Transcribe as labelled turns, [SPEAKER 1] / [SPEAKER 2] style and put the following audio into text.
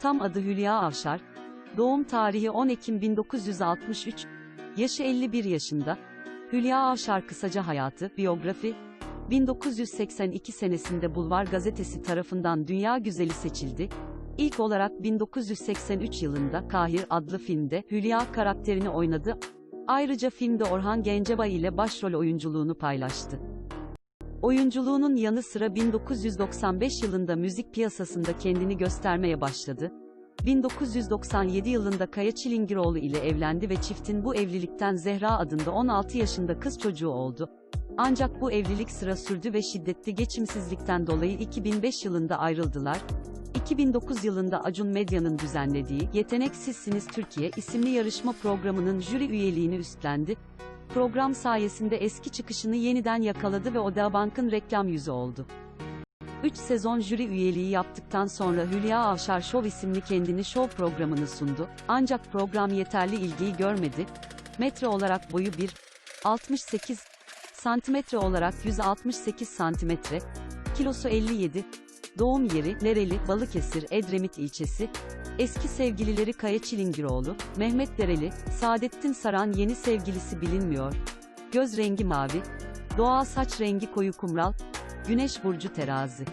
[SPEAKER 1] Tam adı Hülya Avşar. Doğum tarihi 10 Ekim 1963. Yaşı 51 yaşında. Hülya Avşar kısaca hayatı, biyografi. 1982 senesinde Bulvar Gazetesi tarafından Dünya Güzeli seçildi. İlk olarak 1983 yılında Kahir adlı filmde Hülya karakterini oynadı. Ayrıca filmde Orhan Gencebay ile başrol oyunculuğunu paylaştı. Oyunculuğunun yanı sıra 1995 yılında müzik piyasasında kendini göstermeye başladı. 1997 yılında Kaya Çilingiroğlu ile evlendi ve çiftin bu evlilikten Zehra adında 16 yaşında kız çocuğu oldu. Ancak bu evlilik sıra sürdü ve şiddetli geçimsizlikten dolayı 2005 yılında ayrıldılar. 2009 yılında Acun Medya'nın düzenlediği Yetenek Sizsiniz Türkiye isimli yarışma programının jüri üyeliğini üstlendi. Program sayesinde eski çıkışını yeniden yakaladı ve Oda Bank'ın reklam yüzü oldu. 3 sezon jüri üyeliği yaptıktan sonra Hülya Avşar Show isimli kendini show programını sundu. Ancak program yeterli ilgiyi görmedi. Metre olarak boyu 1, 68, santimetre olarak 168 santimetre, kilosu 57, doğum yeri, Nereli, Balıkesir, Edremit ilçesi, eski sevgilileri Kaya Çilingiroğlu, Mehmet Dereli, Saadettin Saran yeni sevgilisi bilinmiyor, göz rengi mavi, doğal saç rengi koyu kumral, güneş burcu terazi.